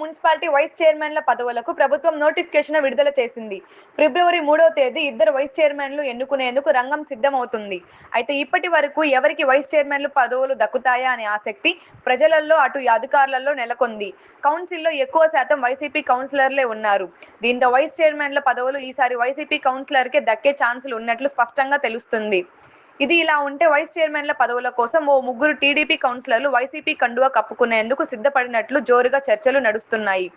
Municipality vice చైర్మన్ల పదవులకు ప్రభుత్వం notification విడుదల చేసింది. ఫిబ్రవరి మూడవ తేదీ ఇద్దరు వైస్ చైర్మన్లు ఎన్నుకునేందుకు రంగం సిద్ధమవుతుంది. అయితే ఇప్పటి వరకు ఎవరికి వైస్ చైర్మన్లు పదవులు దక్కుతాయా అనే ఆసక్తి ప్రజలలో అటు అధికారులలో నెలకొంది. కౌన్సిల్లో ఎక్కువ శాతం వైసీపీ కౌన్సిలర్లే ఉన్నారు. దీంతో వైస్ చైర్మన్ల పదవులు ఈసారి వైసీపీ కౌన్సిలర్కే దక్కే ఛాన్సులు ఉన్నట్లు స్పష్టంగా తెలుస్తుంది. ఇది ఇలా ఉంటే వైస్ చైర్మన్ల పదవుల కోసం ఓ ముగ్గురు టీడీపీ కౌన్సిలర్లు వైసీపీ కండువా కప్పుకునేందుకు సిద్ధపడినట్లు జోరుగా చర్చలు నడుస్తున్నాయి.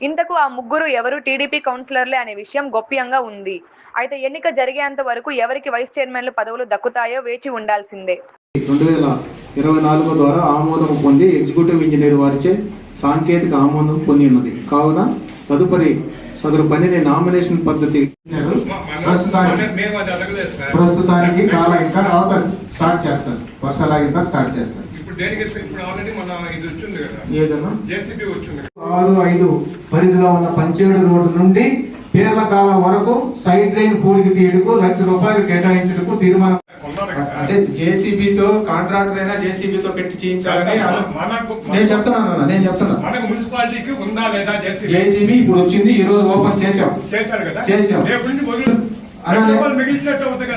ఇంతకు ఆ ముగ్గురు ఎవరు టీడీపీ కౌన్సిలర్లే అనే విషయం గోప్యంగా ఉంది. అయితే ఎన్నిక జరిగేంత వరకు ఎవరికి వైస్ చైర్మన్ల పదవులు దక్కుతాయో వేచి ఉండాల్సిందే. రెండు వేల ఇరవై నాలుగు ద్వారా ఆమోదం పొంది ఎగ్జిక్యూటివ్ ఇంజనీర్ వారిచే సాంకేతిక ఆమోదం పొంది ఉన్నది కావున తదుపరి సదరు పనిని నామినేషన్ పద్ధతి ప్రస్తుతానికి కాల ఇంకా అవతల స్టార్ట్ చేస్తారు స్టార్ట్ ఏదన్నా? జేసీబీ వచ్చింది కదా. ఆరు ఐదు పరిధిలో ఉన్న పంచేడు రోడ్డు నుండి పేర్ల కాలం వరకు సైడ్ డ్రైన్ పూడికి తీయడకు లక్ష రూపాయలు కేటాయించడకు తీర్మానం. అంటే జేసీబీతో కాంట్రాక్టర్ అయినా జేసీబీతో పెట్టి చేయించాలని నేను చెప్తున్నాను నేను చెప్తున్నా. మనకు మున్సిపాలిటీకి ఉందా లేదా జేసీబీ? ఇప్పుడు వచ్చింది ఈ రోజు ఓపెన్ చేసాం చేశారు కదా?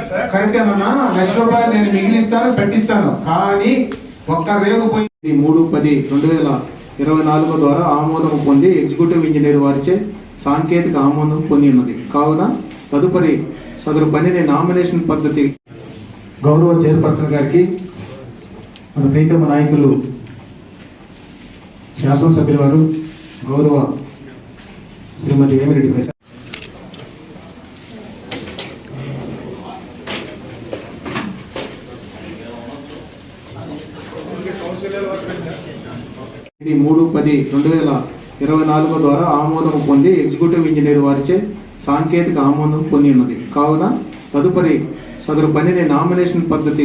సార్ కరెక్ట్ అన్నా లక్ష రూపాయలు నేను మిగిలిస్తాను పెట్టిస్తాను. కానీ ఒక్క రేగు పోయి ఈ మూడు పది రెండు వేల ఇరవై నాలుగు ద్వారా ఆమోదం పొంది ఎగ్జిక్యూటివ్ ఇంజనీర్ వారిచే సాంకేతిక ఆమోదం పొంది ఉన్నది కావున తదుపరి సదరు పనిని నామినేషన్ పద్ధతి గౌరవ చైర్పర్సన్ గారికి మన ప్రీతమ నాయకులు శాసనసభ్యుల వారు గౌరవ శ్రీమతి వేమిరెడ్డి ప్రసాద్. ఇది మూడు పది రెండు వేల ఇరవై నాలుగు ద్వారా ఆమోదం పొంది ఎగ్జిక్యూటివ్ ఇంజనీర్ వారిచే సాంకేతిక ఆమోదం పొంది ఉన్నది. కావున తదుపరి సదరు పనిని నామినేషన్ పద్ధతి